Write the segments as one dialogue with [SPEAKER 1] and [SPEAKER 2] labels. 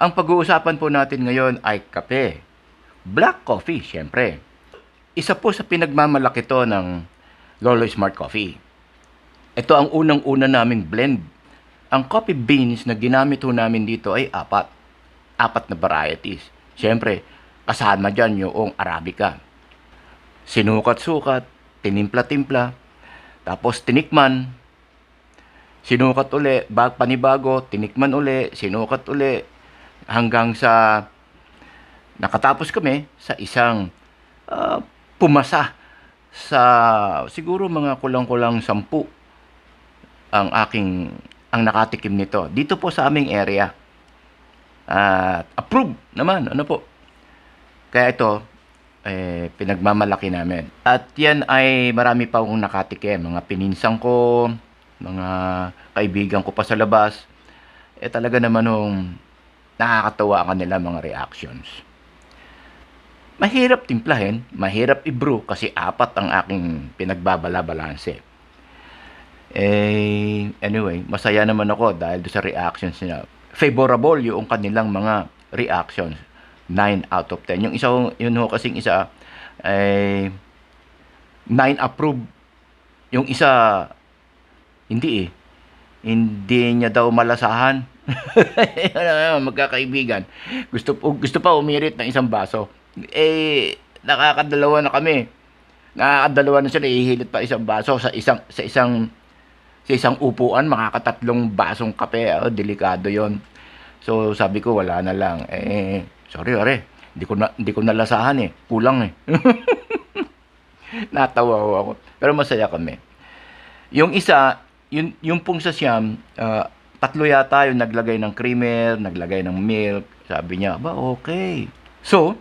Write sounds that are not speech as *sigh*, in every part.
[SPEAKER 1] Ang pag-uusapan po natin ngayon ay kape. Black coffee, syempre. Isa po sa pinagmamalaki to ng Lolo Smart Coffee. Ito ang unang-una naming blend. Ang coffee beans na ginamit ho namin dito ay apat. Apat na varieties. Syempre, kasama dyan yung Arabica. Sinukat-sukat, tinimpla-timpla, tapos tinikman, sinukat uli, bag panibago, tinikman uli, sinukat uli, hanggang sa nakatapos kami sa isang ah, pumasa sa siguro mga kulang-kulang sampu ang aking ang nakatikim nito. Dito po sa aming area. At approve naman ano po? Kaya ito eh, pinagmamalaki namin. At yan ay marami pa akong nakatikim. Mga pininsang ko mga kaibigan ko pa sa labas. Eh talaga naman hong nakakatawa ang kanila mga reactions mahirap timplahin, mahirap i-brew kasi apat ang aking pinagbabala-balanse. Eh, anyway, masaya naman ako dahil sa reactions nila. Favorable yung kanilang mga reactions. 9 out of 10. Yung isa, yun ho kasing isa, ay 9 approve. Yung isa, hindi eh. Hindi niya daw malasahan. Magkakaibigan. Gusto, gusto pa umirit ng isang baso eh nakakadalawa na kami. Nakakadalawa na sila ihilit pa isang baso sa isang sa isang sa isang upuan makakatatlong basong kape. Oh, delikado 'yon. So sabi ko wala na lang. Eh sorry are. Hindi ko na hindi ko nalasahan eh. Kulang eh. *laughs* Natawa ako. Pero masaya kami. Yung isa, yung, yung pong sa siyam, ah, tatlo yata yung naglagay ng creamer, naglagay ng milk. Sabi niya, ba okay. So,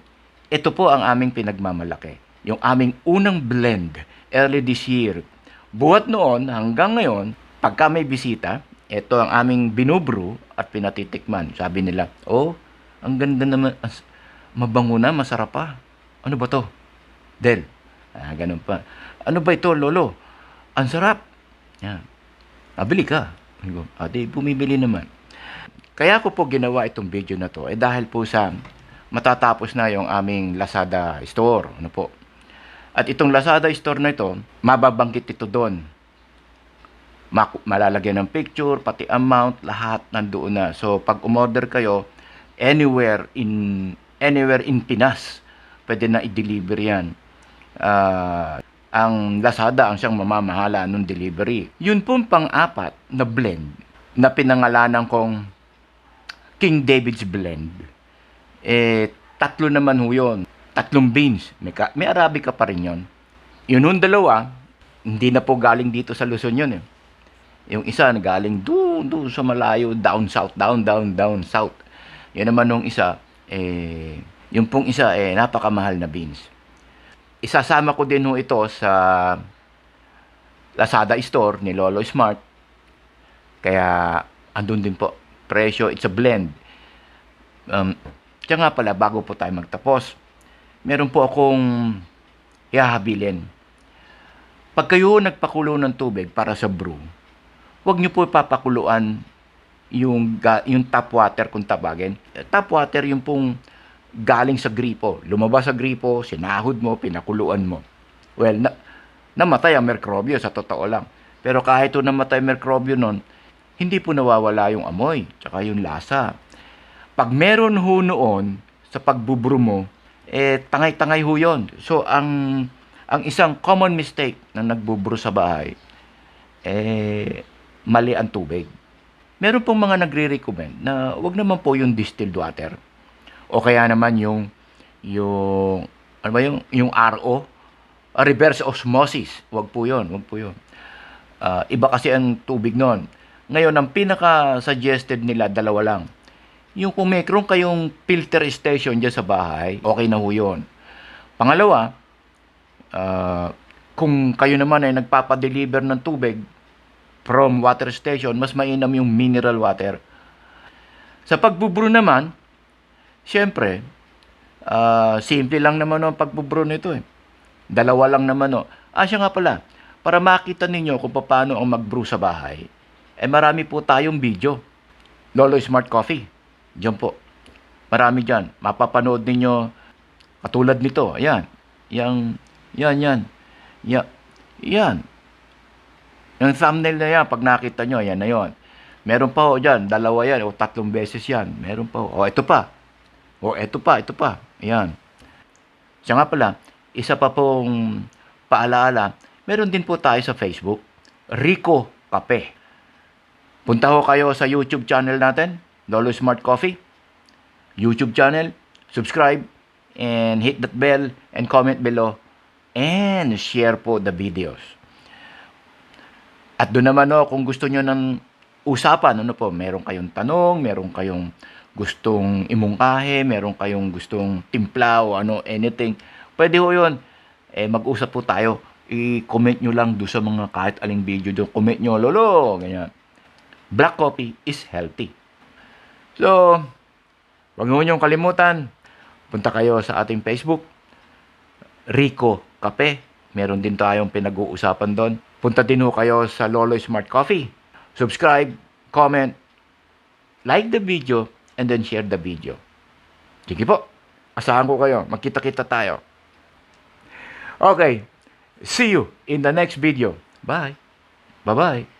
[SPEAKER 1] ito po ang aming pinagmamalaki. Yung aming unang blend early this year. Buhat noon hanggang ngayon, pagka may bisita, ito ang aming binubro at pinatitikman. Sabi nila, oh, ang ganda naman, mabango na, masarap pa. Ano ba to? Del. Ah, ganun pa. Ano ba ito, lolo? Ang sarap. Yan. Abili ka. Sabi ko, Ate, bumibili naman. Kaya ko po ginawa itong video na to, eh dahil po sa matatapos na yung aming Lazada store. Ano po? At itong Lazada store na ito, mababangkit ito doon. Malalagyan ng picture, pati amount, lahat nandoon na. So, pag umorder kayo, anywhere in anywhere in Pinas, pwede na i-deliver yan. Ah, ang Lazada ang siyang mamamahala ng delivery. Yun pong pang-apat na blend na pinangalanan kong King David's Blend eh, tatlo naman ho yun. Tatlong beans. May, ka, may Arabica pa rin yun. Yun yung dalawa, hindi na po galing dito sa Luzon yun eh. Yung isa galing doon, doon sa malayo, down south, down, down, down south. Yan naman nung isa, eh, yung pong isa, eh, napakamahal na beans. Isasama ko din ho ito sa Lazada store ni Lolo Smart. Kaya, andun din po. Presyo, it's a blend. Um, kaya nga pala, bago po tayo magtapos, meron po akong ihahabilin. Pag kayo nagpakulo ng tubig para sa brew, huwag nyo po papakuluan yung, yung tap water kung tabagin. Tap water yung pong galing sa gripo. Lumabas sa gripo, sinahod mo, pinakuluan mo. Well, na, namatay ang merkrobyo sa totoo lang. Pero kahit ito namatay merkrobyo nun, hindi po nawawala yung amoy, tsaka yung lasa pag meron ho noon sa pagbubro mo, eh, tangay-tangay ho yun. So, ang, ang isang common mistake na nagbubro sa bahay, eh, mali ang tubig. Meron pong mga nagre-recommend na wag naman po yung distilled water. O kaya naman yung, yung, ano ba yung, yung RO, a reverse osmosis. Wag po yun, wag po yun. Ah, iba kasi ang tubig noon. Ngayon, ang pinaka-suggested nila, dalawa lang yung kung mayroon kayong filter station dyan sa bahay, okay na ho yun. Pangalawa, ah, kung kayo naman ay nagpapadeliver ng tubig from water station, mas mainam yung mineral water. Sa pagbubro naman, syempre, ah, simple lang naman ang pagbubro nito eh. Dalawa lang naman oh. Ah, siya nga pala, para makita ninyo kung paano ang mag-brew sa bahay, eh marami po tayong video. Lolo Smart Coffee. Diyan po. Marami dyan. Mapapanood ninyo katulad nito. Ayan. Yang, yan, yan. Yan. Yan. Yung thumbnail na yan, pag nakita nyo, yan na yon. Meron pa ho dyan, dalawa yan, o tatlong beses yan. Meron pa ho. O, ito pa. O, ito pa, ito pa. Ayan. Siya nga pala, isa pa pong paalaala, meron din po tayo sa Facebook, Rico Cafe. Punta ho kayo sa YouTube channel natin, Lolo Smart Coffee. YouTube channel, subscribe, and hit that bell, and comment below, and share po the videos. At doon naman no, kung gusto nyo ng usapan, ano po, meron kayong tanong, meron kayong gustong imungkahe, meron kayong gustong timpla o ano, anything, pwede ho yun. Eh, mag-usap po tayo. I-comment nyo lang doon sa mga kahit aling video doon. Comment nyo, lolo, ganyan. Black coffee is healthy. So, wag mo niyong kalimutan. Punta kayo sa ating Facebook, Rico Cafe. Meron din tayong pinag-uusapan doon. Punta din ho kayo sa Lolo Smart Coffee. Subscribe, comment, like the video, and then share the video. Sige po. Asahan ko kayo. Magkita-kita tayo. Okay. See you in the next video. Bye. Bye-bye.